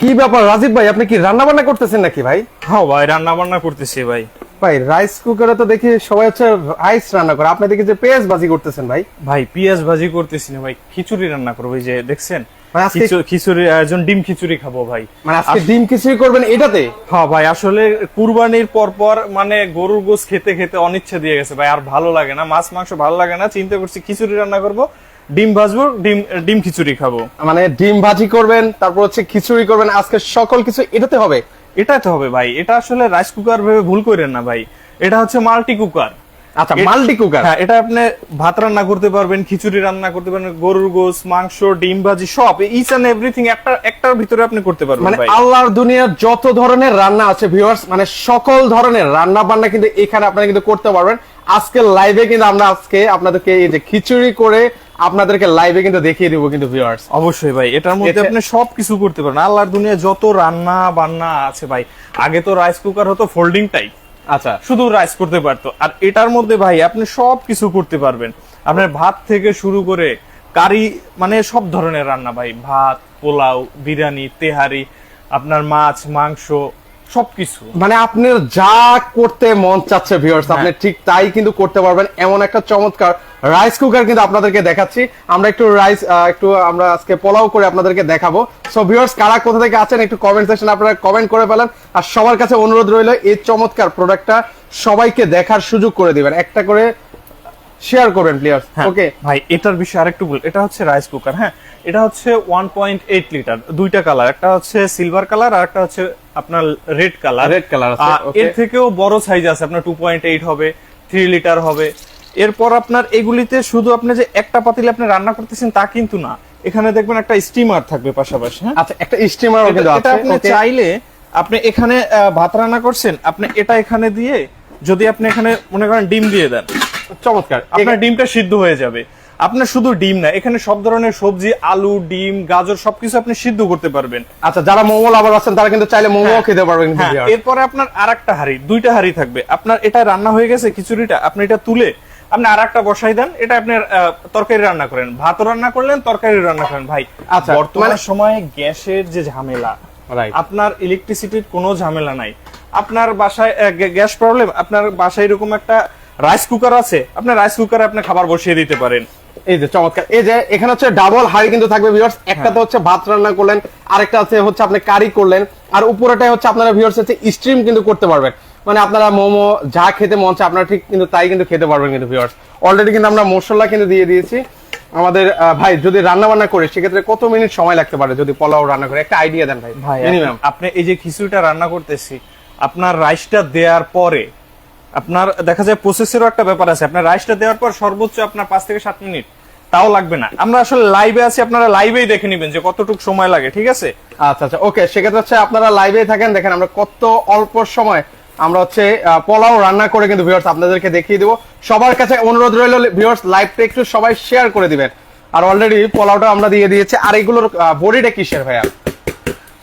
কি ব্যাপার রাজীব ভাই আপনি কি রান্না বান্না করতেছেন নাকি ভাই? হ্যাঁ ভাই রান্না বান্না করতেছি ভাই। ভাই রাইস কুকারে তো দেখি সবাই হচ্ছে রাইস রান্না করে। আপনি দেখি যে পেঁয়াজ ভাজি করতেছেন ভাই? ভাই পেঁয়াজ ভাজি করতেছি না ভাই খিচুড়ি রান্না করব এই যে দেখছেন? ভাই, খিচুড়ি আয়োজন ডিম খিচুড়ি খাব ভাই। মানে আজকে ডিম খিচুড়ি করবেন এটাতে? হ্যাঁ ভাই আসলে কুরবানির পর পর মানে গরুর গোস খেতে খেতে অনিচ্ছা দিয়ে গেছে ভাই আর ভালো লাগে না মাছ মাংস ভালো লাগে না চিন্তা করছি খিচুড়ি রান্না করব ডিম ভাজবো ডিম ডিম খিচুড়ি খাব। মানে ডিম ভাজি করবেন তারপর হচ্ছে খিচুড়ি করবেন আজকে সকল কিছু এটাতে হবে? এটাই তো হবে ভাই এটা আসলে রাইস কুকার ভেবে ভুল করেন না ভাই। এটা হচ্ছে মাল্টি কুকার আচ্ছা মাল্টি কুকার হ্যাঁ এটা আপনি ভাত রান্না করতে পারবেন খিচুড়ি রান্না করতে পারবেন গরুর গোস মাংস ডিম ভাজি সব ইচ এন্ড এভরিথিং একটা একটার ভিতরে আপনি করতে পারবেন মানে আল্লাহর দুনিয়ার যত ধরনের রান্না আছে ভিউয়ার্স মানে সকল ধরনের রান্না বান্না কিন্তু এখানে আপনারা কিন্তু করতে পারবেন। আজকে লাইভে কিন্তু আমরা আজকে আপনাদেরকে এই যে খিচুড়ি করে আপনাদেরকে লাইভে কিন্তু দেখিয়ে দিব কিন্তু ভিউয়ার্স অবশ্যই ভাই এটার মধ্যে আপনি সব কিছু করতে পারবেন। আল্লাহর দুনিয়া যত রান্না বান্না আছে ভাই আগে তো রাইস কুকার হতো ফোল্ডিং টাইপ আচ্ছা। শুধু রাইস করতে পারতো। আর এটার মধ্যে ভাই আপনি সব কিছু করতে পারবেন। আপনার ভাত থেকে শুরু করে কারি মানে সব ধরনের রান্না ভাই। ভাত পোলাও বিরিয়ানি তেহারি আপনার মাছ মাংস সবকিছু। মানে আপনার যা করতে মন চাচ্ছে ভিউয়ার্স হ্যাঁ। আপনি ঠিক তাই কিন্তু করতে পারবেন। এমন একটা চমৎকার রাইস কুকার কিন্তু আপনাদেরকে দেখাচ্ছি। আমরা একটু রাইস একটু আমরা আজকে পোলাও করে আপনাদেরকে দেখাবো। সো ভিউয়ার্স কারা কোথা থেকে আছেন একটু কমেন্ট সেকশন আপনারা কমেন্ট করে ফেলেন। আর সবার কাছে অনুরোধ রইল এই চমৎকার প্রোডাক্টটা সবাইকে দেখার সুযোগ করে দিবেন। একটা করে শেয়ার করবেন প্লেয়ার্স হ্যাঁ, ওকে ভাই এটার বিষয়ে আরেকটু বল এটা হচ্ছে রাইস কুকার হ্যাঁ? এটা হচ্ছে ওয়ান পয়েন্ট এইট লিটার দুইটা কালার একটা হচ্ছে সিলভার কালার আর একটা হচ্ছে আপনার রেড কালার Red color আছে. এর থেকেও বড় সাইজ আছে আপনার টু পয়েন্ট এইট হবে থ্রি লিটার হবে। এরপর আপনার এগুলিতে শুধু আপনি যে একটা পাতিলে আপনি রান্না করতেছেন তা কিন্তু না। এখানে দেখবেন একটা স্টিমার থাকবে পাশাপাশি হ্যাঁ? আচ্ছা একটা স্টিমারও কিন্তু এটা আপনি চাইলে আপনি এখানে ভাত রান্না করছেন আপনি এটা এখানে দিয়ে যদি আপনি এখানে মনে করেন ডিম দিয়ে দেন। চমৎকার। আপনার ডিমটা সিদ্ধ হয়ে যাবে। আপনার শুধু ডিম না এখানে সব ধরনের সবজি আলু ডিম গাজর সবকিছু আপনি সিদ্ধ করতে পারবেন। আচ্ছা যারা মোমো লাভার আছেন তারা কিন্তু চাইলে মোমো হ্যাঁ। খেতে পারবেন হ্যাঁ। এরপরে আপনার আরেকটা হাড়ি দুইটা হাড়ি থাকবে। আপনার এটা রান্না হয়ে গেছে খিচুড়িটা আপনি এটা তুলে আপনি আর একটা বসাই দেন এটা আপনি তরকারি রান্না করেন। ভাত রান্না করলেন তরকারি রান্না করেন। ভাই আচ্ছা, বর্তমান মানে- সময়ে গ্যাসের যে ঝামেলা আপনার ইলেকট্রিসিটির কোনো ঝামেলা নাই। আপনার বাসায় গ্যাস প্রবলেম আপনার বাসায় এরকম একটা রাইস কুকার আছে? আপনার রাইস কুকারে আপনি খাবার বসিয়ে দিতে পারেন। এই যে চমৎকার। এই যে এখানে হচ্ছে ডাবল হাড়ি কিন্তু থাকবে ভিউয়ার্স একটাতে হচ্ছে ভাত রান্না করলেন আরেকটা আছে হচ্ছে আপনি কারি করলেন। আর উপরেটাই হচ্ছে আপনারা ভিউয়ার্স হচ্ছে স্ট্রিম কিন্তু করতে পারবেন। মানে আপনারা মোমো যা খেতে মন চায় আপনারা ঠিক কিন্তু তাই কিন্তু খেতে পারবেন কিন্তু ভিউয়ার্স অলরেডি কিন্তু আমরা মশলা কিন্তু দিয়ে দিয়েছি। আমাদের ভাই যদি রান্না বান্না করে সেক্ষেত্রে কত মিনিট সময় লাগতে পারে যদি পোলাও রান্না করে? একটা আইডিয়া দেন ভাই। মিনিমাম আপনি- আপনি এই যে খিচুড়িটা রান্না করতেছি আপনার রাইসটা দেওয়ার পরে আপনার, দেখা যায় প্রসেসেরও একটা ব্যাপার আছে। আপনার রাইসটা দেওয়ার পর সর্বোচ্চ আপনার পাঁচ থেকে সাত মিনিট। তাও লাগবে না। আমরা আসলে লাইভে আছি, আপনারা লাইভেই দেখে নেবেন যে কতটুকু সময় লাগে, ঠিক আছে? আচ্ছা আচ্ছা ওকে সেক্ষেত্রে হচ্ছে আপনারা লাইভে থাকেন, দেখেন আমরা কত অল্প সময় আমরা হচ্ছে পোলাও রান্না করে কিন্তু ভিউয়ার্স আপনাদেরকে দেখিয়ে দিব। সবার কাছে অনুরোধ রইল ভিউয়ার্স লাইভটা একটু সবাই শেয়ার করে দিবেন। আর অলরেডি পোলাওটা আমরা দিয়ে দিয়েছি। আর এগুলোর বডিটা কিসের ভাইয়া?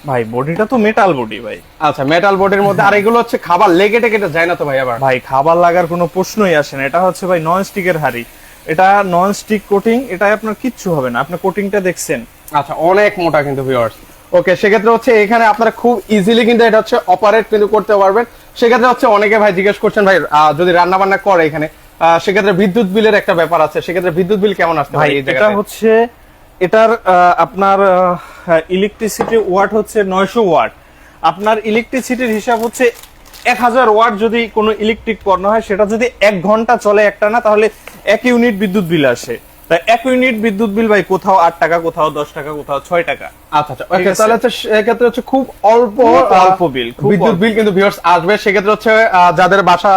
ভাই বডিটা তো মেটাল বডি ভাই। আচ্ছা মেটাল বডির মধ্যে আর এগুলো হচ্ছে খাবার লেগে টেকে যায় না তো ভাই আবার? ভাই খাবার লাগার কোনো প্রশ্নই আসে না। এটা হচ্ছে ভাই নন স্টিকের হাড়ি। এটা নন স্টিক কোটিং এটা আপনার কিচ্ছু হবে না। আপনার কোটিংটা দেখছেন। আচ্ছা অনেক মোটা কিন্তু ভিউয়ার্স ওকে সেক্ষেত্রে হচ্ছে এখানে আপনারা খুব ইজিলি কিন্তু এটা হচ্ছে অপারেট কিন্তু করতে পারবেন। সেক্ষেত্রে হচ্ছে অনেকে ভাই জিজ্ঞেস করছেন ভাই যদি রান্না বান্না করে এখানে সেক্ষেত্রে বিদ্যুৎ বিলের একটা ব্যাপার আছে। সেক্ষেত্রে বিদ্যুৎ বিল কেমন আসতে ভাই এটা হচ্ছে এটার আপনার ইলেকট্রিসিটি ওয়াট হচ্ছে নয়শো ওয়াট আপনার ইলেকট্রিসিটির হিসাব হচ্ছে এক হাজার ওয়াট যদি কোনো ইলেকট্রিক পণ্য হয় সেটা যদি এক ঘণ্টা চলে একটা না তাহলে এক ইউনিট বিদ্যুৎ বিল আসে। তাই এক ইউনিট বিদ্যুৎ বিল ভাই কোথাও আট টাকা কোথাও দশ টাকা কোথাও ছয় টাকা। আচ্ছা আচ্ছা তাহলে হচ্ছে সেক্ষেত্রে হচ্ছে খুব অল্প অল্প খুব বিদ্যুৎ বিল কিন্তু ভিউয়ার্স আসবে। সেক্ষেত্রে হচ্ছে যাদের বাসা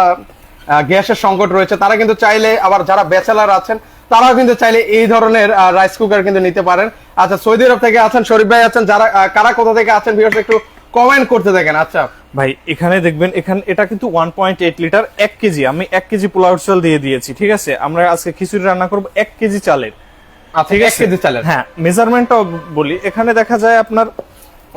গ্যাসের সংকট রয়েছে তারা কিন্তু চাইলে আবার যারা ব্যাচেলার আছেন তারাও কিন্তু চাইলে এই ধরনের রাইস কুকার কিন্তু নিতে পারেন। আচ্ছা সৌদি আরব থেকে আছেন শরীফ ভাই আছেন যারা কারা কোথা থেকে আছেন ভিউয়ার্স একটু কমেন্ট করতে দেখেন। আচ্ছা। ভাই এখানে দেখবেন এখানে এটা কিন্তু ওয়ান পয়েন্ট এইট লিটার এক কেজি আমি এক কেজি পোলাও চাল দিয়ে দিয়েছি ঠিক আছে? আমরা আজকে খিচুড়ি রান্না করব এক কেজি চালের আচ্ছা ঠিক এক আছে? কেজি চালের। হ্যাঁ মেজারমেন্টটাও বলি। এখানে দেখা যায় আপনার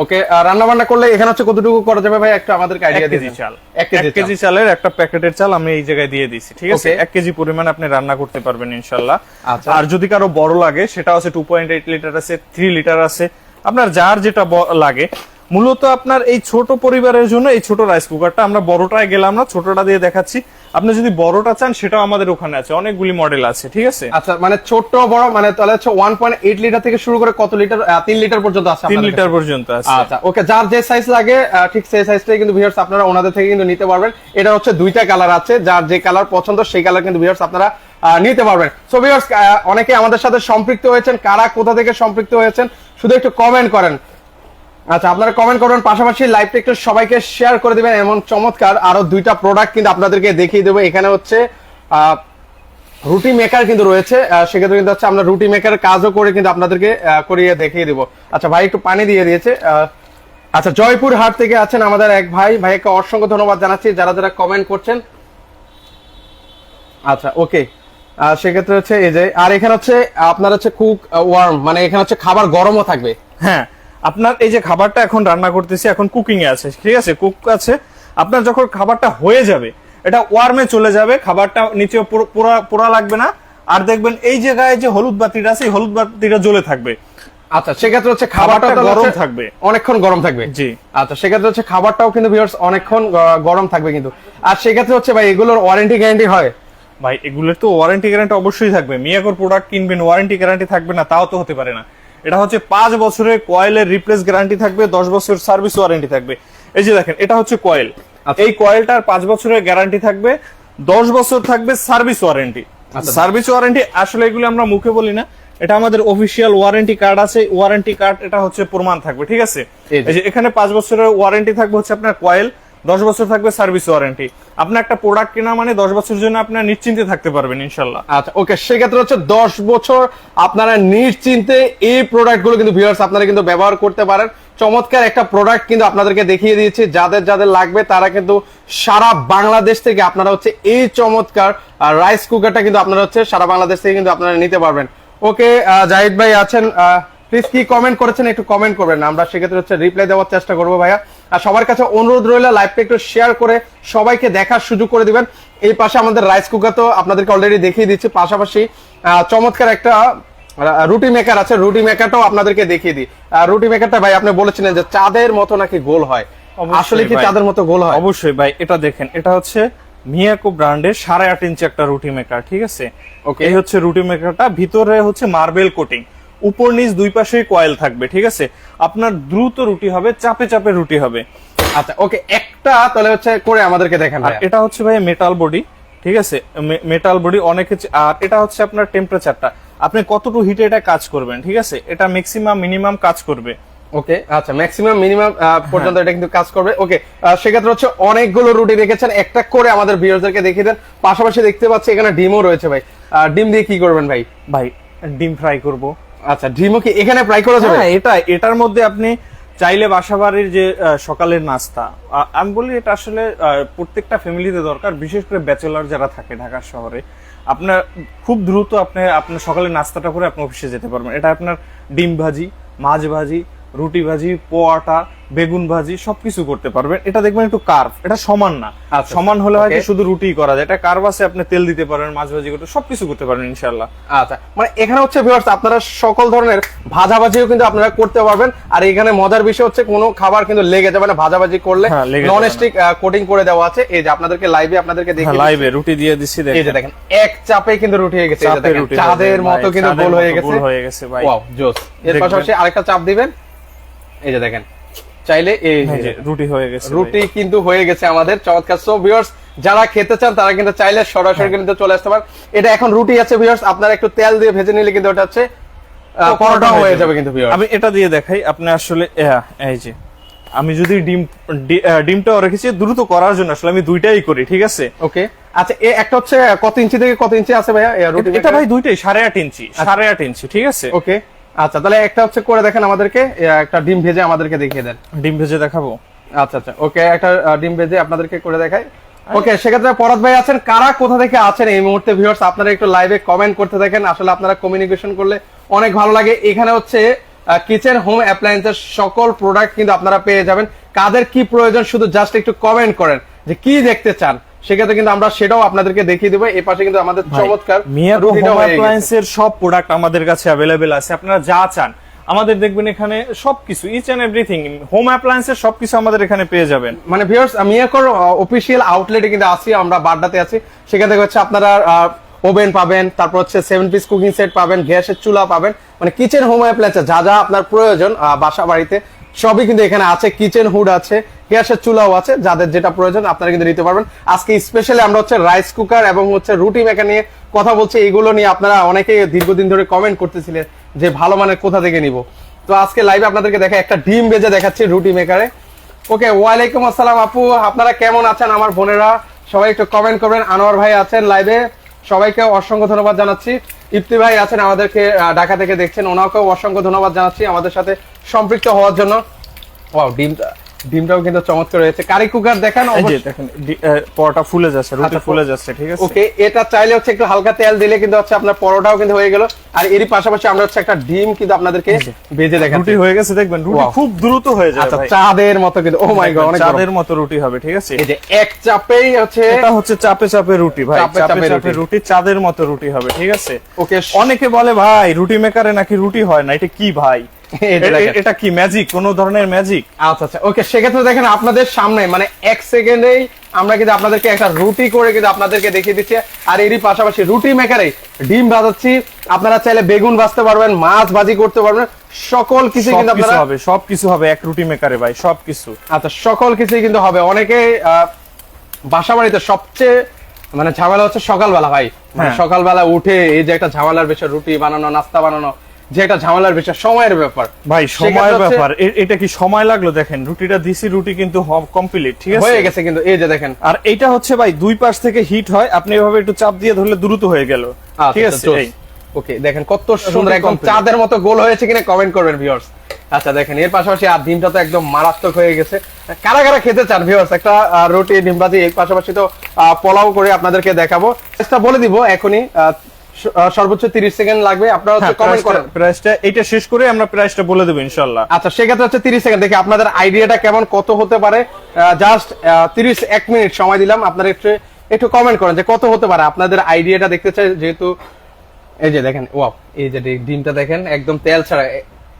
ওকে রান্না বান্না করলে এখানে হচ্ছে কতটুকু করা যাবে ভাই? একটু আমাদেরকে আইডিয়া দিয়ে দিন। চাল। এক কেজি চালের একটা প্যাকেটের চাল আমি এই জায়গায় দিয়ে দিচ্ছি ঠিক আছে. এক কেজি পরিমাণ আপনি রান্না করতে পারবেন ইনশাল্লাহ। আচ্ছা। আর যদি কারও বড় লাগে সেটা আছে টু পয়েন্ট এইট লিটার আছে থ্রি লিটার আছে। আপনার যার যেটা লাগে মূলত আপনার এই ছোট পরিবারের জন্য এই ছোট রাইস কুকারটা আমরা বড়টায় গেলাম না ছোটটা দিয়ে দেখাচ্ছি। আপনি যদি বড়টা চান সেটাও আমাদের ওখানে আছে। অনেকগুলি মডেল আছে ঠিক আছে? আচ্ছা মানে ছোট বড় মানে তাহলে হচ্ছে ওয়ান পয়েন্ট এইট লিটার থেকে শুরু করে কত লিটার আহ, তিন লিটার পর্যন্ত আছে তিন আপনাদের লিটার পর্যন্ত আছে। আচ্ছা ওকে যার যে সাইজ লাগে ঠিক সেই সাইজটাই কিন্তু ভিউয়ার্স আপনারা ওনাদের থেকে কিন্তু নিতে পারবেন। এটা হচ্ছে দুইটা কালার আছে যার যে কালার পছন্দ সেই কালার কিন্তু ভিউয়ার্স আপনারা নিতে পারবেন। সো ভিউয়ার্স অনেকে আমাদের সাথে সম্পৃক্ত হয়েছেন। কারা কোথা থেকে সম্পৃক্ত হয়েছেন শুধু একটু কমেন্ট করেন। আচ্ছা আপনারা কমেন্ট করবেন পাশাপাশি লাইভটা একটু সবাইকে শেয়ার করে দিবেন, এমন চমৎকার আরও দুইটা প্রোডাক্ট কিন্তু আপনাদেরকে দেখিয়ে দেবো। এখানে হচ্ছে রুটি মেকার কিন্তু রয়েছে সেক্ষেত্রে কিন্তু হচ্ছে আমরা রুটি মেকার কাজও করে কিন্তু আপনাদেরকে করিয়ে দেখিয়ে দিব। আচ্ছা ভাই একটু পানি দিয়ে দিয়েছে আচ্ছা জয়পুর হাট থেকে আছেন আমাদের এক ভাই। ভাইকে অসংখ্য ধন্যবাদ জানাচ্ছি, যারা যারা কমেন্ট করছেন। আচ্ছা ওকে সেক্ষেত্রে হচ্ছে এই যে, আর এখানে হচ্ছে, আপনার হচ্ছে কুক ওয়ার্ম মানে এখানে হচ্ছে খাবার গরমও থাকবে। হ্যাঁ আপনার এই যে খাবারটা এখন রান্না করতেছি এখন কুকিং এ আছে ঠিক আছে? কুক আছে। আপনার যখন খাবারটা হয়ে যাবে এটা ওয়ার্মে চলে যাবে খাবারটা নিচে পোড়া পোড়া লাগবে না। আর দেখবেন এই জায়গায় যে হলুদ বাতিটা আছে হলুদ বাতিটা জ্বলে থাকবে। আচ্ছা সেক্ষেত্রে হচ্ছে খাবারটা গরম থাকবে। অনেকক্ষণ গরম থাকবে? জি। আচ্ছা সেক্ষেত্রে হচ্ছে খাবারটাও কিন্তু ভিউয়ার্স অনেকক্ষণ গরম থাকবে কিন্তু। আর সেক্ষেত্রে হচ্ছে ভাই এগুলোর ওয়ারেন্টি গ্যারান্টি হয়? ভাই এগুলোর তো ওয়ারেন্টি গ্যারান্টি অবশ্যই থাকবে। মিয়াকোর প্রোডাক্ট কিনবেন ওয়ারেন্টি গ্যারান্টি থাকবে না তাও তো হতে পারে না। এটা হচ্ছে পাঁচ বছরের কয়েলের রিপ্লেস গ্যারান্টি থাকবে দশ বছর সার্ভিস ওয়ারেন্টি থাকবে। এই যে দেখেন এটা হচ্ছে কয়েল। আচ্ছা। এই কয়েলটার পাঁচ বছরের গ্যারান্টি থাকবে দশ বছর থাকবে সার্ভিস ওয়ারেন্টি আচ্ছা। সার্ভিস ওয়ারেন্টি আসলে এগুলো আমরা মুখে বলি না এটা আমাদের অফিসিয়াল ওয়ারেন্টি কার্ড আছে ওয়ারেন্টি কার্ড এটা হচ্ছে প্রমাণ থাকবে ঠিক আছে? এই যে। এখানে পাঁচ বছরের ওয়ারেন্টি থাকবে হচ্ছে আপনার কয়েল দশ বছর থাকবে সার্ভিস ওয়ারেন্টি। আপনার একটা প্রোডাক্ট কেনা মানে দশ বছরের জন্য আপনার নিশ্চিন্তে থাকতে পারবেন, ইনশাল্লাহ। আচ্ছা ওকে সেক্ষেত্রে হচ্ছে দশ বছর আপনারা নিশ্চিন্তে এই প্রোডাক্টগুলো কিন্তু ভিউয়ার্স আপনারা কিন্তু ব্যবহার করতে পারেন। চমৎকার একটা প্রোডাক্ট কিন্তু আপনাদেরকে দেখিয়ে দিয়েছি। যাদের যাদের লাগবে তারা কিন্তু সারা বাংলাদেশ থেকে আপনারা হচ্ছে এই চমৎকার রাইস কুকারটা কিন্তু আপনারা হচ্ছে সারা বাংলাদেশ থেকে কিন্তু আপনারা নিতে পারবেন। ওকে জাহিদ ভাই আছেন প্লিজ কি কমেন্ট করেছেন একটু কমেন্ট করবেন। আমরা সেক্ষেত্রে হচ্ছে রিপ্লাই দেওয়ার চেষ্টা করব ভাইয়া। আর সবার কাছে অনুরোধ রইল লাইভটা একটু শেয়ার করে সবাইকে দেখার সুযোগ করে দিবেন। এই পাশে আমাদের রাইস কুকার তো আপনাদেরকে অলরেডি দেখিয়ে দিচ্ছি। পাশাপাশি চমৎকার একটা রুটি মেকার আছে। রুটি মেকারটাও আপনাদেরকে দেখিয়ে দিই। রুটি মেকারটা ভাই আপনি বলেছিলেন যে চাঁদের মতো নাকি গোল হয়। আসলে কি চাঁদের মতো গোল হয়? অবশ্যই ভাই এটা দেখেন এটা হচ্ছে মিয়াকো ব্র্যান্ডের সাড়ে আট ইঞ্চি একটা রুটি মেকার ঠিক আছে. এই হচ্ছে রুটি মেকারটা ভিতরে হচ্ছে মার্বেল কোটিং উপর নিচ দুই পাশেই কয়েল থাকবে ঠিক আছে? আপনার দ্রুত রুটি হবে চাপে চাপে রুটি হবে। আচ্ছা ওকে একটা তাহলে হচ্ছে করে আমাদেরকে দেখেন এটা হচ্ছে ভাই মেটাল বডি ঠিক আছে? মেটাল বডি অনেক আর এটা হচ্ছে আপনার টেম্পারেচারটা আপনি কতটুকু হিটে এটা কাজ করবেন ঠিক আছে? এটা ম্যাক্সিমাম মিনিমাম কাজ করবে। ওকে আচ্ছা ম্যাক্সিমাম মিনিমাম পর্যন্ত এটা কিন্তু কাজ করবে। ওকে সেক্ষেত্রে হচ্ছে অনেকগুলো রুটি রেখেছেন একটা করে আমাদের ভিউয়ারদেরকে দেখিয়ে দেন। পাশাপাশি দেখতে পাচ্ছি এখানে ডিমও রয়েছে ভাই। ডিম দিয়ে কি করবেন ভাই? ভাই ডিম ফ্রাই করব। আচ্ছা ডিমও কি এখানে ফ্রাই করা যাবে? হ্যাঁ এটা, এটার মধ্যে আপনি চাইলে বাসাবাড়ির যে সকালের নাস্তা আমি বলি এটা আসলে প্রত্যেকটা ফ্যামিলিতে দরকার, বিশেষ করে ব্যাচেলার যারা থাকে ঢাকা শহরে, আপনার খুব দ্রুত আপনি, আপনার সকালের নাস্তাটা করে আপনি অফিসে যেতে পারবেন। এটা আপনার ডিম ভাজি, মাছ ভাজি, রুটি ভাজি, পোয়াটা বেগুন ভাজি সবকিছু করতে পারবেন। এটা দেখবেন একটু কার্ভ এটা সমান না। আচ্ছা, সমান হলে হয়তো শুধু রুটি করা যায়। এটা কার্ভ আছে আপনি তেল দিতে পারেন মাছ ভাজি করতে সবকিছু করতে পারেন ইনশাল্লাহ আচ্ছা মানে এখানে হচ্ছে ভিউয়ার্স আপনারা সকল ধরনের ভাজাভাজিও কিন্তু আপনারা করতে পারবেন। আর এখানে মজার বিষয় হচ্ছে কোনো খাবার কিন্তু লেগে যাবে না ভাজাভাজি করলে। হ্যাঁ, নন স্টিক কোটিং করে দেওয়া আছে। এই যে আপনাদেরকে লাইভে আপনাদেরকে দেখে লাইভে রুটি দিয়ে দিচ্ছি এই যে দেখেন দেখেন এক চাপে কিন্তু রুটি হয়ে গেছে। এই যে দেখেন, চাঁদের মতো কিন্তু গোল হয়ে গেছে। গোল হয়ে গেছে ভাই। ওয়াও জোস। এর। পাশাপাশি আরেকটা চাপ দিবেন। এই যে দেখেন চাইলে এই রুটি হয়ে গেছে রুটি কিন্তু হয়ে গেছে আমাদের। চমৎকার। সো ভিউয়ার্স যারা খেতে চান তারা কিন্তু চাইলে সরাসরি কিন্তু চলে আসতে পারেন। এটা এখন রুটি আছে ভিউয়ার্স আপনারা একটু তেল দিয়ে ভেজে নিলে কিন্তু ওটা হচ্ছে পরোটা হয়ে যাবে। কিন্তু ভিউয়ার্স আমি এটা দিয়ে দেখাই। আপনি আসলে হ্যাঁ, এই যে আমি যদি ডিম ডি- আহ, ডিমটাও রেখেছি দ্রুত করার জন্য আসলে আমি দুইটাই করি ঠিক আছে? ওকে। আচ্ছা এ একটা হচ্ছে কত ইঞ্চি থেকে কত ইঞ্চি আছে ভাইয়া? এই রুটি এটা ভাই দুইটাই সাড়ে আট ইঞ্চি সাড়ে আট ইঞ্চি ঠিক আছে? ওকে। আচ্ছা তাহলে একটা হচ্ছে করে দেখেন আমাদেরকে একটা ডিম ভেজে আমাদেরকে দেখিয়ে দেন। ডিম ভেজে দেখাবো। আচ্ছা আচ্ছা ওকে একটা ডিম ভেজে আপনাদেরকে করে দেখাই। ওকে সেক্ষেত্রে পরাত ভাই আছেন কারা কোথা থেকে আছেন এই মুহূর্তে ভিউয়ার্স আপনারা একটু লাইভে কমেন্ট করতে থাকেন আসলে আপনারা কমিউনিকেশন করলে অনেক ভালো লাগে। এখানে হচ্ছে কিচেন হোম অ্যাপ্লায়েন্সের সকল প্রোডাক্ট কিন্তু আপনারা পেয়ে যাবেন। কাদের কি প্রয়োজন শুধু জাস্ট একটু কমেন্ট করেন। যে কি দেখতে চান সেক্ষেত্রে কিন্তু আমরা সেটাও আপনাদেরকে দেখিয়ে দেবো। এই পাশে কিন্তু আমাদের চমৎকার রুটিটা হোম গেছে। অ্যাপ্লায়েন্সের সব প্রোডাক্ট আমাদের কাছে অ্যাভেলেবেল আছে আপনারা যা চান। আমাদের দেখবেন এখানে সবকিছু ইচ এন্ড এভরিথিং হোম অ্যাপ্লায়েন্সের সবকিছু আমাদের এখানে পেয়ে যাবেন। মানে ভিউয়ার্স মিয়াকর অফিসিয়াল আউটলেটে কিন্তু আছি আমরা বাড্ডাতে আছি। সেখান থেকে হচ্ছে আপনারা ওভেন পাবেন তারপর হচ্ছে সেভেন পিস কুকিং সেট পাবেন গ্যাসের চুলা পাবেন। মানে কিচেন হোম অ্যাপ্লায়েন্স যা যা আপনার প্রয়োজন বাসা বাড়িতে সবই কিন্তু এখানে আছে কিচেন হুড আছে। গ্যাসের চুলাও আছে, যাদের যেটা প্রয়োজন আপনারা কিন্তু নিতে পারবেন। আজকে স্পেশালি আমরা হচ্ছে রাইস কুকার এবং হচ্ছে রুটি মেকার নিয়ে কথা বলছি, এগুলো নিয়ে আপনারা অনেকেই দীর্ঘদিন ধরে কমেন্ট করতেছিলেন যে ভালো মানের কোথা থেকে নিব। তো আজকে লাইভে আপনাদেরকে দেখা একটা ডিম ভেজে দেখাচ্ছি রুটি মেকারে ওকে ওয়ালাইকুম আসসালাম আপু, আপনারা কেমন আছেন আমার বোনেরা? সবাই একটু কমেন্ট করবেন, আনোয়ার ভাই আছেন লাইভে সবাইকে অসংখ্য ধন্যবাদ জানাচ্ছি। ইফতি ভাই আছেন আমাদেরকে ঢাকা থেকে দেখছেন, ওনাকেও অসংখ্য ধন্যবাদ জানাচ্ছি আমাদের সাথে সম্পৃক্ত হওয়ার জন্য। ওয়াও ডিমটা ডিমটাও কিন্তু চমৎকার রয়েছে কারি কুকার দেখান দেখেন পরোটা ফুলে যাচ্ছে রুটি ফুলে যাচ্ছে ঠিক আছে? ওকে এটা চাইলে হচ্ছে একটু হালকা তেল দিলে কিন্তু হচ্ছে আপনার পরোটাও কিন্তু হয়ে গেল। আর এরই পাশাপাশি আমরা হচ্ছে একটা ডিম কিন্তু আপনাদেরকে ভেজে দেখাচ্ছি। রুটি হয়ে গেছে দেখবেন রুটি খুব দ্রুত হয়ে যায় আচ্ছা। চাঁদের মতো কিন্তু ও মাই গড অনেক চাঁদের মতো রুটি হবে ঠিক আছে? এই যে এক চাপেই হচ্ছে এটা হচ্ছে চাপে চাপে রুটি ভাই। চাপে চাপে রুটি। রুটি চাঁদের মতো রুটি হবে ঠিক আছে? ওকে অনেকে বলে ভাই রুটি মেকারে নাকি রুটি হয় না? এটা কি ভাই। এটা কি ম্যাজিক কোন ধরনের ম্যাজিক আচ্ছা আচ্ছা ওকে সেক্ষেত্রে দেখেন আপনাদের সামনে মানে এক সেকেন্ডেই আমরা কিন্তু আপনাদেরকে একটা রুটি করে কিন্তু আপনাদেরকে দেখিয়ে দিচ্ছি। আর এরই পাশাপাশি রুটি মেকারে ডিম ভাজাচ্ছি। আপনারা চাইলে বেগুন ভাজতে পারবেন মাছ ভাজি করতে পারবেন। সকল কিছু কিন্তু আপনারা হবে সবকিছু হবে এক রুটি মেকারে ভাই সবকিছু। আচ্ছা সকল কিছুই কিন্তু হবে। অনেকে বাসা বাড়িতে সবচেয়ে মানে ঝামেলা হচ্ছে সকালবেলা ভাই। মানে হ্যাঁ। সকালবেলা উঠে এই যে একটা ঝামেলার বিষয় রুটি বানানো নাস্তা বানানো যে একটা ঝামেলার বিষয় সময়ের ব্যাপার। ভাই সময়ের ব্যাপার। এটা কি সময় লাগল? দেখেন রুটিটা দিছি রুটি কিন্তু কমপ্লিট ঠিক আছে? হয়ে গেছে কিন্তু এই যে দেখেন। আর এটা হচ্ছে ভাই দুই পাশ থেকে হিট হয় আপনি এভাবে একটু চাপ দিয়ে ধরলে দ্রুত হয়ে গেল। ঠিক আছে ওকে দেখেন কত সুন্দর একদম চাঁদের মতো গোল হয়েছে কিনা কমেন্ট করবেন ভিউয়ার্স আচ্ছা দেখেন এর পাশাপাশি আর ডিমটা তো একদম মারাত্মক হয়ে গেছে। কারা কারা খেতে চান ভিউয়ার্স একটা রুটি ডিম ভাজি এর পাশাপাশি তো পোলাও করে আপনাদেরকে দেখাবো। এটা বলে দিব এখনই সর্বোচ্চ 30 সেকেন্ড লাগবে। আপনারা হচ্ছে হ্যাঁ, কমেন্ট করেন। প্রাইসটা- এটা শেষ করে আমরা প্রাইসটা বলে দেবো ইনশাল্লাহ আচ্ছা সেক্ষেত্রে হচ্ছে 30 সেকেন্ড। দেখি আপনাদের আইডিয়াটা কেমন কত হতে পারে। জাস্ট 30 এক মিনিট সময় দিলাম। আপনারা একটু একটু কমেন্ট করেন যে কত হতে পারে। আপনাদের আইডিয়াটা দেখতে চাই যেহেতু এই যে দেখেন ওয়াও এই যে ডিমটা দেখেন একদম তেল ছাড়া।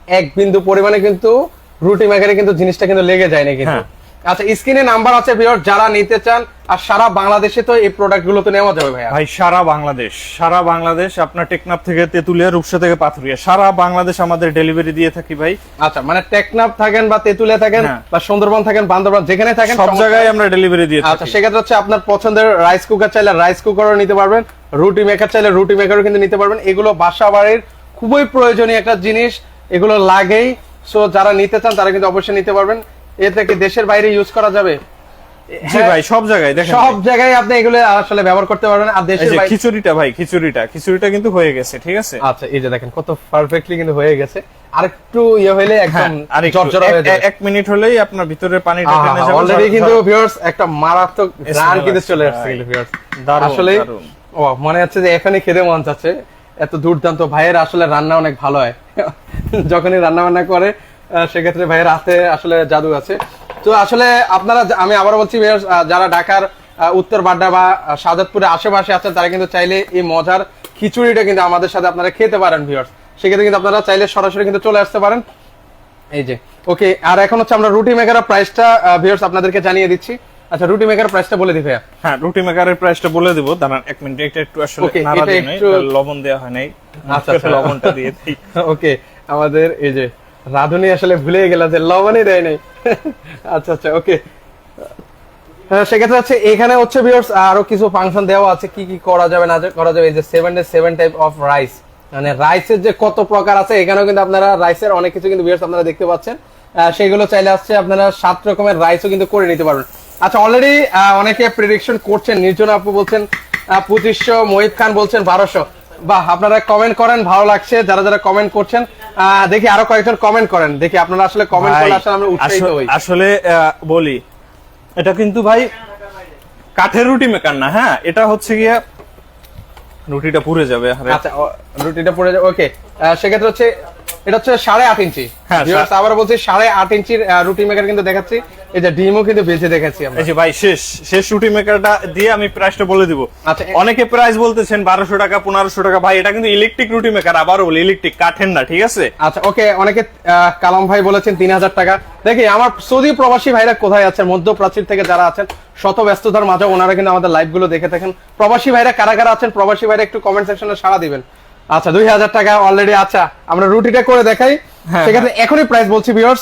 এক বিন্দু পরিমাণে কিন্তু রুটি মেকারে কিন্তু জিনিসটা কিন্তু লেগে যায় না কিন্তু হ্যাঁ। আচ্ছা স্ক্রিনে নাম্বার আছে ভিউয়ার যারা নিতে চান আর সারা বাংলাদেশে তো এই প্রোডাক্টগুলো তো নেওয়া যাবে ভাইয়া। ভাই সারা বাংলাদেশ সারা বাংলাদেশ আপনার টেকনাফ থেকে তেতুলিয়া রূপসা থেকে পাথুরিয়া সারা বাংলাদেশ আমাদের ডেলিভারি দিয়ে থাকি ভাই। আচ্ছা মানে টেকনাফ থাকেন বা তেতুলিয়া থাকেন হ্যাঁ। বা সুন্দরবন থাকেন বান্দরবান যেখানে থাকেন সব জায়গায় আমরা ডেলিভারি দিয়ে আচ্ছা সেক্ষেত্রে হচ্ছে আপনার পছন্দের রাইস কুকার চাইলে রাইস কুকারও নিতে পারবেন রুটি মেকার চাইলে রুটি মেকারও কিন্তু নিতে পারবেন। এগুলো বাসা বাড়ির খুবই প্রয়োজনীয় একটা জিনিস এগুলো লাগেই। সো যারা নিতে চান তারা কিন্তু অবশ্যই নিতে পারবেন। এতে কি দেশের বাইরে ইউজ করা যাবে। জি ভাই সব জায়গায় দেখেন সব জায়গায় আপনি এগুলো আসলে ব্যবহার করতে পারবেন আর দেশের বাইরে খিচুড়িটা ভাই খিচুড়িটা খিচুড়িটা কিন্তু হয়ে গেছে ঠিক আছে? আচ্ছা এই যে দেখেন কত পারফেক্টলি কিন্তু হয়ে গেছে। আরেকটু ইয়ে হইলে হ্যাঁ, একদম আর জর্জরা হয়ে যাবে। এক মিনিট হলেই আপনার ভিতরে পানিটা টেনে যাবে। অলরেডি কিন্তু ভিউয়ার্স একটা মারাত্মক গান কিন্তু চলে আসছে কিন্তু ভিউয়ার্স দারুণ, আসলে ও মনে হচ্ছে যে এখানে খেতে মন চাচ্ছে। এত দুর্দান্ত ভাইয়ের আসলে রান্না অনেক ভালো হয়। যখনই রান্না বান্না করে সেক্ষেত্রে ভাইয়ের হাতে আসলে জাদু আছে। তো আসলে আপনারা আমি আবার বলছি যারা ঢাকার উত্তর বাড্ডা বা শাহাদাতপুরের আশেপাশে আছেন তারা কিন্তু চাইলে এই মজার খিচুড়িটা কিন্তু আমাদের সাথে আপনারা খেতে পারেন ভিউয়ার্স সেক্ষেত্রে কিন্তু আপনারা চাইলে সরাসরি কিন্তু চলে আসতে পারেন। এই যে ওকে আর এখন হচ্ছে আমরা রুটি মেকারের প্রাইসটা ভিউয়ার্স আপনাদেরকে জানিয়ে দিচ্ছি। আচ্ছা রুটি মেকার প্রাইসটা বলে দিবে হ্যাঁ রুটি মেকারের প্রাইসটা বলে দিব। দাঁড়ান এক মিনিট এটা একটু আসলে নাড়া একটু- লবণ দেওয়া হয় নাই। আচ্ছা, আচ্ছা। লবণটা দিয়ে দিই। ওকে আমাদের এই যে রাধুনি আসলে ভুলে গেল যে লবণই দেয় নাই। আচ্ছা আচ্ছা ওকে। সেক্ষেত্রে হচ্ছে এখানে হচ্ছে ভিউয়ার্স আরও কিছু ফাংশন দেওয়া আছে, কি কি করা যাবে, না করা যাবে, এই যে seven day seven type of rice মানে রাইসের যে কত প্রকার আছে, এখানেও কিন্তু আপনারা রাইসের অনেক কিছু কিন্তু ভিউয়ার্স আপনারা দেখতে পাচ্ছেন। সেগুলো চাইলে আসছে আপনারা সাত রকমের রাইসও কিন্তু করে নিতে পারবেন। আচ্ছা অলরেডি অনেকে প্রেডিকশন করছেন, নির্জন আপু বলছেন পঁচিশশো, মহিত খান বলছেন বারোশো। বাহ, আপনারা কমেন্ট করেন, ভালো লাগছে। যারা যারা কমেন্ট করছেন দেখি আরও কয়েকজন কমেন্ট করেন। দেখি আপনারা আসলে কমেন্ট করলে আসলে আমরা উৎসাহিত আসলে- হই। আসলে আহ, বলি এটা কিন্তু ভাই কাঠের রুটি মেকার না হ্যাঁ? এটা হচ্ছে গিয়ে রুটিটা পুড়ে যাবে আচ্ছা রুটিটা পুড়ে যাবে ওকে সেক্ষেত্রে হচ্ছে এটা হচ্ছে সাড়ে আট ইঞ্চি। হ্যাঁ, আবার বলছি সাড়ে আট ইঞ্চির রুটি মেকার কিন্তু দেখাচ্ছি। এই যে ডিমও কিন্তু বেঁচে দেখাচ্ছি আমরা। এই যে ভাই শেষ শেষ রুটি মেকারটা দিয়ে আমি প্রাইসটা বলে দিব। আচ্ছা, অনেকে প্রাইস বলতেছেন বারোশো টাকা পনেরোশো টাকা। ভাই এটা কিন্তু ইলেকট্রিক রুটি মেকার আবারও বলি ইলেকট্রিক কাঠের না ঠিক আছে? আচ্ছা ওকে অনেকে কালাম ভাই বলেছেন তিন হাজার টাকা। দেখি আমার সৌদি প্রবাসী ভাইরা কোথায় আছেন? মধ্যপ্রাচীর থেকে যারা আছেন শত ব্যস্ততার মাঝে ওনারা কিন্তু আমাদের লাইভগুলো দেখে থাকেন। প্রবাসী ভাইরা কারা কারা আছেন? প্রবাসী ভাইরা একটু কমেন্ট সেকশনে সাড়া দিবেন। আচ্ছা দুই হাজার টাকা অলরেডি আচ্ছা আমরা রুটিটা করে দেখাই। হ্যাঁ, সেক্ষেত্রে এখনই প্রাইস বলছি ভিউয়ার্স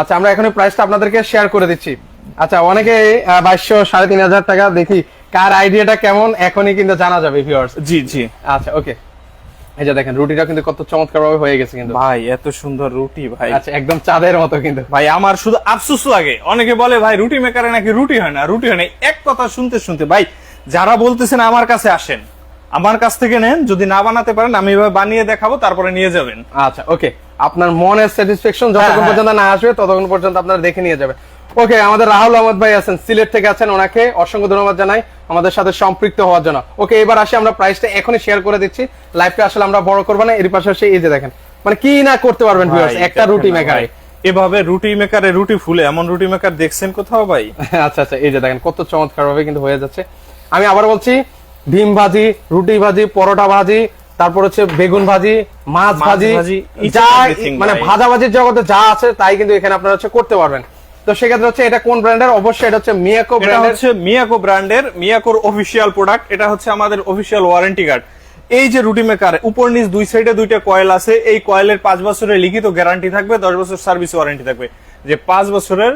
আচ্ছা আমরা এখনই প্রাইসটা আপনাদেরকে শেয়ার করে দিচ্ছি। আচ্ছা অনেকে বাইশশো সাড়ে তিন হাজার টাকা দেখি কার আইডিয়াটা কেমন এখনই কিন্তু জানা যাবে ভিউয়ার্স জি জি। আচ্ছা ওকে এই যে দেখেন রুটিটা কিন্তু কত চমৎকার ভাবে হয়ে গেছে কিন্তু। ভাই এত সুন্দর রুটি ভাই। আচ্ছা একদম চাঁদের মতো কিন্তু। ভাই আমার শুধু আফসোস লাগে। অনেকে বলে ভাই রুটি মেকারে নাকি রুটি হয় না? রুটি হয় না। এক কথা শুনতে শুনতে ভাই যারা বলতেছেন আমার কাছে আসেন। আমার কাছ থেকে নেন যদি না বানাতে পারেন আমি এভাবে বানিয়ে দেখাবো তারপরে নিয়ে যাবেন। আচ্ছা ওকে। আপনার মনের স্যাটিসফ্যাকশন যতক্ষণ হ্যাঁ। পর্যন্ত না আসবে ততক্ষণ পর্যন্ত আপনারা দেখে নিয়ে যাবেন। ওকে আমাদের রাহুল আহমদ ভাই আছেন সিলেট থেকে আছেন ওনাকে অসংখ্য ধন্যবাদ জানাই আমাদের সাথে সম্পৃক্ত হওয়ার জন্য। ওকে এবার আসি আমরা প্রাইসটা এখনই শেয়ার করে দিচ্ছি। লাইভটা আসলে আমরা বড় করব না এর পাশাপাশি এই যে দেখেন। মানে কি না করতে পারবেন একটা রুটি মেকারে এভাবে রুটি মেকারে রুটি ফুলে এমন রুটি মেকার দেখছেন কোথাও ভাই? আচ্ছা আচ্ছা এই যে দেখেন কত চমৎকার ভাবে কিন্তু হয়ে যাচ্ছে। আমি আবার বলছি ডিম ভাজি রুটি ভাজি পরোটা ভাজি তারপর হচ্ছে বেগুন ভাজি মাছ ভাজি ভাজি, যা মানে ভাজা ভাজির জগতে যা আছে তাই কিন্তু এখানে আপনারা হচ্ছে করতে পারবেন। তো সেক্ষেত্রে হচ্ছে এটা কোন ব্র্যান্ডের? অবশ্যই এটা হচ্ছে মিয়াকো এটা ব্র্যান্ডের হচ্ছে মিয়াকো ব্র্যান্ডের মিয়াকোর অফিসিয়াল প্রোডাক্ট এটা হচ্ছে আমাদের অফিসিয়াল ওয়ারেন্টি কার্ড এই যে রুটি মেকার উপর নিচ দুই সাইডে দুইটা কয়েল আছে এই কয়েলের পাঁচ বছরের লিখিত গ্যারান্টি থাকবে দশ বছর সার্ভিস ওয়ারেন্টি থাকবে। যে পাঁচ বছরের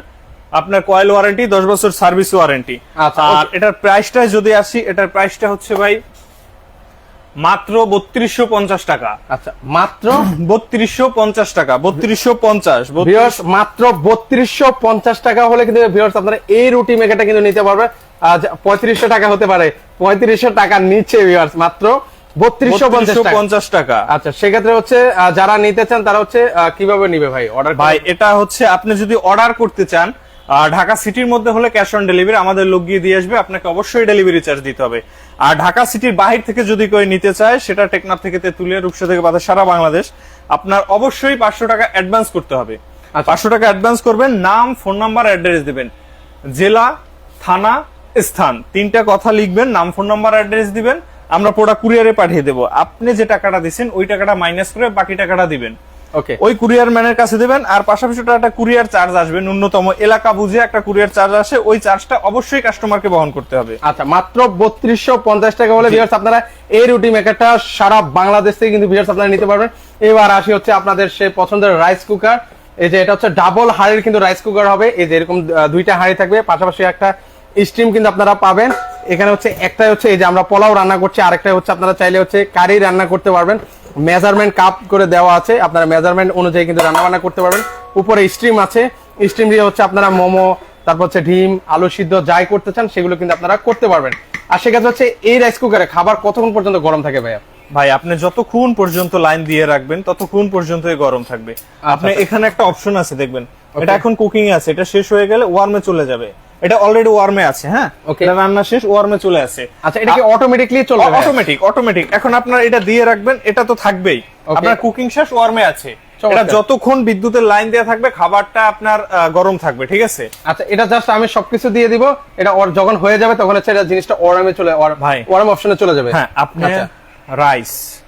আপনার কয়েল ওয়ারেন্টি দশ বছর সার্ভিস ওয়ারেন্টি আচ্ছা, আর এটার প্রাইসটা যদি আসি এটার প্রাইসটা হচ্ছে ভাই মাত্র বত্রিশশো পঞ্চাশ টাকা। আচ্ছা মাত্র? বত্রিশশো পঞ্চাশ টাকা বত্রিশশো পঞ্চাশ মাত্র বত্রিশশো পঞ্চাশ টাকা হলে কিন্তু আপনারা এই রুটি মেকারটা কিন্তু নিতে পারবে। আজ পঁয়ত্রিশশো টাকা হতে পারে। পঁয়ত্রিশশো টাকার নিচে ভিউয়ার্স মাত্র বত্রিশশো পঞ্চাশ টাকা। পঞ্চাশ টাকা। আচ্ছা সেক্ষেত্রে হচ্ছে যারা নিতে চান তারা হচ্ছে কীভাবে নিবে ভাই? অর্ডার ভাই এটা হচ্ছে আপনি যদি অর্ডার করতে চান ঢাকা সিটির মধ্যে হলে ক্যাশ অন ডেলিভারি আমাদের লোক গিয়ে দিয়ে আসবে আপনাকে অবশ্যই ডেলিভারি চার্জ দিতে হবে। আর ঢাকা সিটির বাহির থেকে যদি কেউ নিতে চায় সেটা টেকনাফ থেকে তেতুলিয়া রূপসা থেকে বাদে সারা বাংলাদেশ আপনার অবশ্যই পাঁচশো টাকা অ্যাডভান্স করতে হবে। আচ্ছা। পাঁচশো টাকা অ্যাডভান্স করবেন নাম ফোন নাম্বার অ্যাড্রেস দিবেন। জেলা থানা স্থান তিনটা কথা লিখবেন নাম ফোন নাম্বার অ্যাড্রেস দিবেন আমরা প্রোডাক্ট কুরিয়ারে পাঠিয়ে দেবো। আপনি যে টাকাটা দিচ্ছেন ওই টাকাটা মাইনাস করে বাকি টাকাটা দিবেন। ওই কুরিয়ার ম্যানের কাছে দেবেন আর পাশাপাশি একটা কুরিয়ার চার্জ আসবে ন্যূনতম। এলাকা বুঝে একটা কুরিয়ার চার্জ আসে ওই চার্জটা অবশ্যই কাস্টমারকে বহন করতে হবে। আচ্ছা মাত্র বত্রিশশো পঞ্চাশ টাকা হলে ভিউয়ার্স আপনারা এই রুটি মেকারটা সারা বাংলাদেশ থেকে কিন্তু ভিউয়ার্স আপনারা নিতে পারবেন। এবার আসি হচ্ছে আপনাদের সেই পছন্দের রাইস কুকার এই যে এটা হচ্ছে ডাবল হাড়ির কিন্তু রাইস কুকার হবে। এই যে এরকম দুইটা হাড়ি থাকবে পাশাপাশি একটা স্টিম কিন্তু আপনারা পাবেন। এখানে হচ্ছে একটাই হচ্ছে এই যে আমরা পোলাও রান্না করছি আরেকটা হচ্ছে আপনারা চাইলে হচ্ছে কারি রান্না করতে পারবেন। মেজারমেন্ট কাপ করে দেওয়া আছে। আপনারা মেজারমেন্ট অনুযায়ী কিন্তু রান্নাবান্না করতে পারবেন। উপরে স্ট্রিম আছে। স্ট্রিম দিয়ে হচ্ছে আপনারা মোমো তারপর হচ্ছে ডিম আলু সিদ্ধ যাই করতে চান সেগুলো কিন্তু আপনারা করতে পারবেন। আর সে সেক্ষেত্রে হচ্ছে এই রাইস কুকারে খাবার কতক্ষণ পর্যন্ত গরম থাকে ভাইয়া? ভাই আপনি যতক্ষণ পর্যন্ত লাইন দিয়ে রাখবেন ততক্ষণ পর্যন্ত গরম থাকবে। আপনি এখানে একটা অপশন আছে দেখবেন। এটা এখন কুকিং আছে। এটা শেষ হয়ে গেলে ওয়ার্মে চলে যাবে। এটা অলরেডি ওয়ার্মে আছে হ্যাঁ. এটা রান্না শেষ ওয়ার্মে চলে আসে। আচ্ছা এটা কি অটোমেটিকলি চলবে? অটোমেটিক অটোমেটিক এখন আপনার এটা দিয়ে রাখবেন এটা তো থাকবেই. আপনার কুকিং শেষ ওয়ার্মে আছে। এটা যতক্ষণ বিদ্যুতের লাইন দেওয়া থাকবে খাবারটা আপনার গরম থাকবে ঠিক আছে? আচ্ছা এটা জাস্ট আমি সবকিছু দিয়ে দিব। এটা ওর- যখন হয়ে যাবে তখন হচ্ছে এটা জিনিসটা ওয়ার্মে চলে ভাই। ওরাম অপশনে চলে যাবে। হ্যাঁ আপনি আচ্ছা। রাইস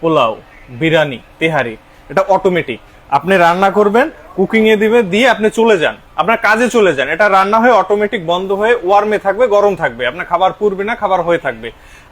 পোলাও বিরিয়ানি তেহারি এটা অটোমেটিক আপনি রান্না করবেন কুকিং এ দিবে দিয়ে আপনি চলে যান। আপনার কাজে চলে যান। এটা রান্না হয়ে অটোমেটিক বন্ধ হয়ে ওয়ার্মে থাকবে গরম থাকবে। আপনার খাবার পুরবে না খাবার হয়ে থাকবে।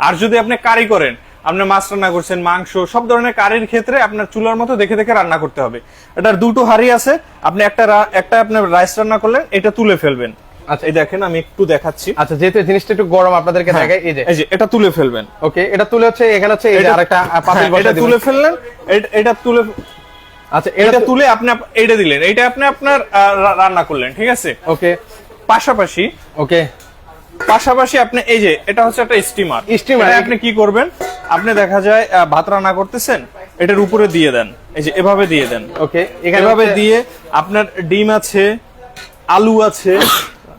আর যদি আপনি কারি করেন আপনি মাছ রান্না করছেন মাংস সব ধরনের কারির ক্ষেত্রে আপনার চুলার মতো দেখে দেখে রান্না করতে হবে। এটার দুটো হাড়ি আছে। আপনি একটা একটা আপনার রাইস রান্না করলেন এটা তুলে ফেলবেন। আচ্ছা। এই দেখেন আমি একটু দেখাচ্ছি। আচ্ছা যেহেতু জিনিসটা একটু গরম আপনাদেরকে দেখাই এই যে। এই যে এটা তুলে ফেলবেন। ওকে এটা তুলে হচ্ছে এখানে হচ্ছে এই যে আরেকটা পাতিল হ্যাঁ, বসে এটা তুলে ফেললেন এটা তুলে আচ্ছা এটা তুলে আপনি আপ- এটা দিলেন। এটা আপনি আপনার রান্না করলেন ঠিক আছে? ওকে। পাশাপাশি ওকে। পাশাপাশি আপনি এই যে এটা হচ্ছে একটা স্টিমার এটা আপনি কি করবেন? আপনি দেখা যায় ভাত রান্না করতেছেন এটার উপরে দিয়ে দেন। এই যে এভাবে দিয়ে দেন। ওকে এভাবে দিয়ে আপনার ডিম আছে আলু আছে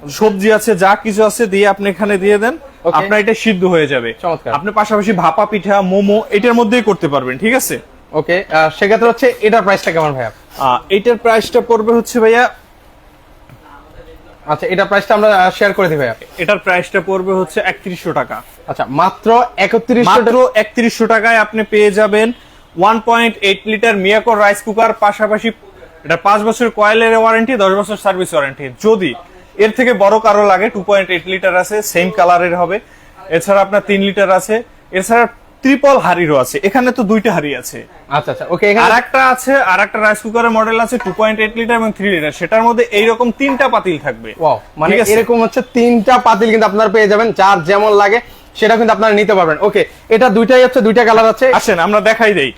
সবজি আছে যা কিছু আছে দিয়ে আপনি এখানে দিয়ে দেন। আপনার এটা সিদ্ধ হয়ে যাবে। আপনি পাশাপাশি ভাপা পিঠা মোমো এটার মধ্যেই করতে পারবেন ঠিক আছে? ওকে সেক্ষেত্রে হচ্ছে এটার প্রাইসটা কেমন ভাইয়া? আহ, এইটার প্রাইসটা পড়বে হচ্ছে ভাইয়া আচ্ছা এটার প্রাইসটা আমরা শেয়ার করে দিই ভাইয়া। এটার প্রাইসটা পড়বে হচ্ছে একত্রিশশো টাকা। আচ্ছা মাত্র মাত্র একত্রিশশো টাকায় আপনি পেয়ে যাবেন ওয়ান পয়েন্ট এইট লিটার মিয়াকোর রাইস কুকার পাশাপাশি এটা পাঁচ বছর কয়েলের ওয়ারেন্টি দশ বছর সার্ভিস ওয়ারেন্টি যদি এর থেকে বড় কারও লাগে টু পয়েন্ট এইট লিটার আছে সেম কালারের হবে। এছাড়া আপনার তিন লিটার আছে। এছাড়া ট্রিপল হাড়িরও আছে। এখানে তো দুইটা হাড়ি আছে। আচ্ছা আচ্ছা ওকে আর এখানে একটা আছে আর একটা রাইস কুকারের মডেল আছে টু পয়েন্ট এইট লিটার এবং থ্রি লিটার সেটার মধ্যে এইরকম তিনটা পাতিল থাকবে। ওয়াও মানে এরকম হচ্ছে তিনটা পাতিল কিন্তু আপনারা পেয়ে যাবেন যার যেমন লাগে সেটা কিন্তু আপনারা নিতে পারবেন। ওকে এটা দুইটাই হচ্ছে দুইটা কালার আছে। আসেন আমরা দেখাই দেই।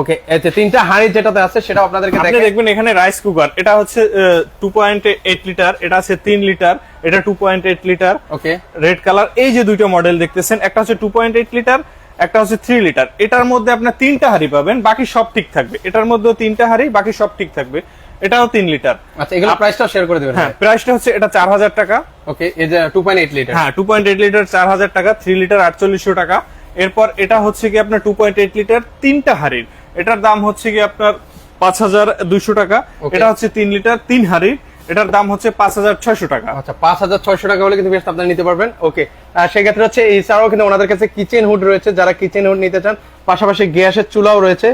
ওকে এতে তিনটা হাঁড়ি যেটাতে আছে সেটা আপনাদেরকে আপনি দেখবেন এখানে রাইস কুকার এটা হচ্ছে টু পয়েন্ট এইট লিটার এটা আছে তিন লিটার এটা two point eight litre okay. Red colour এই যে দুইটা মডেল দেখতেছেন একটা হচ্ছে টু পয়েন্ট এইট লিটার একটা হচ্ছে থ্রি লিটার এটার মধ্যে আপনার তিনটা হাড়ি পাবেন বাকি সব ঠিক থাকবে। এটার মধ্যেও তিনটা হাড়ি বাকি সব ঠিক থাকবে। এটাও তিন লিটার আচ্ছা এগুলো প্রাইসটা শেয়ার করে দিবেন হ্যাঁ প্রাইসটা হচ্ছে এটা চার হাজার টাকা। ওকে যে টু পয়েন্ট এইট লিটার হ্যাঁ টু পয়েন্ট এইট লিটার চার হাজার টাকা থ্রি লিটার আটচল্লিশশো টাকা। এরপর এটা হচ্ছে কি আপনার টু পয়েন্ট এইট লিটার তিনটা হাড়ির। এটার দাম হচ্ছে কি আপনার পাঁচ হাজার দুইশো টাকা। এটা হচ্ছে তিন লিটার তিন হাড়ির। এটার দাম হচ্ছে পাঁচ হাজার ছয়শো টাকা। আচ্ছা পাঁচ হাজার ছয়শো টাকা হলে কিন্তু বেশ আপনারা নিতে পারবেন। ওকে সেক্ষেত্রে হচ্ছে এছাড়াও কিন্তু ওনাদের কাছে কিচেন হুড রয়েছে। যারা কিচেন হুড নিতে চান, পাশাপাশি গ্যাসের চুলাও রয়েছে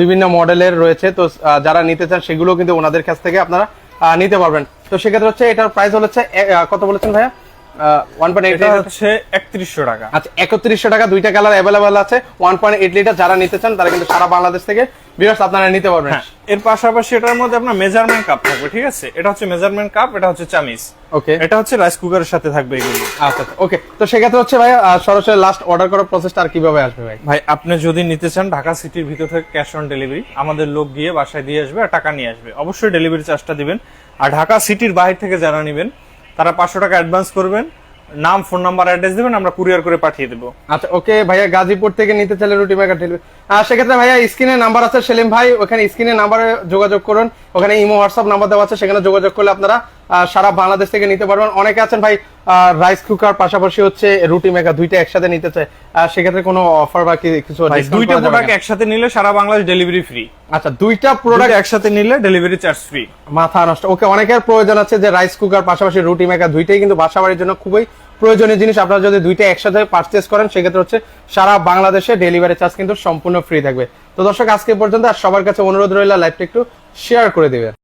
বিভিন্ন মডেলের রয়েছে। তো যারা নিতে চান, সেগুলো কিন্তু ওনাদের কাছ থেকে আপনারা নিতে পারবেন। তো সেক্ষেত্রে হচ্ছে এটার প্রাইস হচ্ছে কত বলেছেন ভাইয়া? ওয়ান পয়েন্ট এইট এটা হচ্ছে একত্রিশশো টাকা। আচ্ছা একত্রিশশো টাকা দুইটা কালার আছে। লিটার যারা নিতে চান তারা কিন্তু সারা বাংলাদেশ থেকে আপনারা নিতে পারবেন। হ্যাঁ এর পাশাপাশি এটার মধ্যে আপনার মেজারমেন্ট কাপ থাকবে ঠিক আছে? এটা হচ্ছে মেজারমেন্ট কাপ এটা হচ্ছে চামিচ। ওকে। এটা হচ্ছে রাইস কুকারের সাথে থাকবে এগুলো। আচ্ছা ওকে। তো সেক্ষেত্রে হচ্ছে ভাই সরাসরি লাস্ট অর্ডার করার প্রসেসটা আর কীভাবে আসবে ভাই? ভাই আপনি যদি নিতে চান ঢাকা সিটির ভিতর থেকে ক্যাশ অন ডেলিভারি আমাদের লোক গিয়ে বাসায় দিয়ে আসবে আর টাকা নিয়ে আসবে। অবশ্যই ডেলিভারি চার্জটা দিবেন। আর ঢাকা সিটির বাইরে থেকে যারা নেবেন তারা পাঁচশো টাকা অ্যাডভান্স করবেন। নাম ফোন নাম্বার অ্যাড্রেস দেবেন, আমরা কুরিয়ার করে পাঠিয়ে দেবো। আচ্ছা ওকে, ভাইয়া গাজীপুর থেকে নিতে চাইলে রুটি মেকার ডেলিভারি সেক্ষেত্রে ভাইয়া স্ক্রিনে নাম্বার আছে, সেলিম ভাই, ওখানে স্ক্রিনে নাম্বারে যোগাযোগ করুন। ওখানে ইমো, হোয়াটসঅ্যাপ নাম্বার দেওয়া আছে, সেখানে যোগাযোগ করলে আপনারা সারা বাংলাদেশ থেকে নিতে পারবেন। অনেকে আছেন ভাই রাইস কুকার পাশাপাশি হচ্ছে রুটি মেকার দুইটা একসাথে নিতে চায়। সেক্ষেত্রে কোনো অফার বা কিছু দুইটা প্রোডাক্ট একসাথে নিলে সারা বাংলাদেশ ডেলিভারি ফ্রি আচ্ছা দুইটা প্রোডাক্ট একসাথে নিলে ডেলিভারি চার্জ ফ্রি মাথা নষ্ট। ওকে অনেকের প্রয়োজন আছে যে রাইস কুকার পাশাপাশি রুটি মেকার দুইটাই কিন্তু বাসা বাড়ির জন্য খুবই প্রয়োজনীয় জিনিস। আপনারা যদি দুইটা একসাথে পারচেস করেন সেক্ষেত্রে হচ্ছে সারা বাংলাদেশে ডেলিভারি চার্জ কিন্তু সম্পূর্ণ ফ্রি থাকবে। তো দর্শক আজকে পর্যন্ত আর সবার কাছে অনুরোধ রইল লাইভটা একটু শেয়ার করে দিবেন।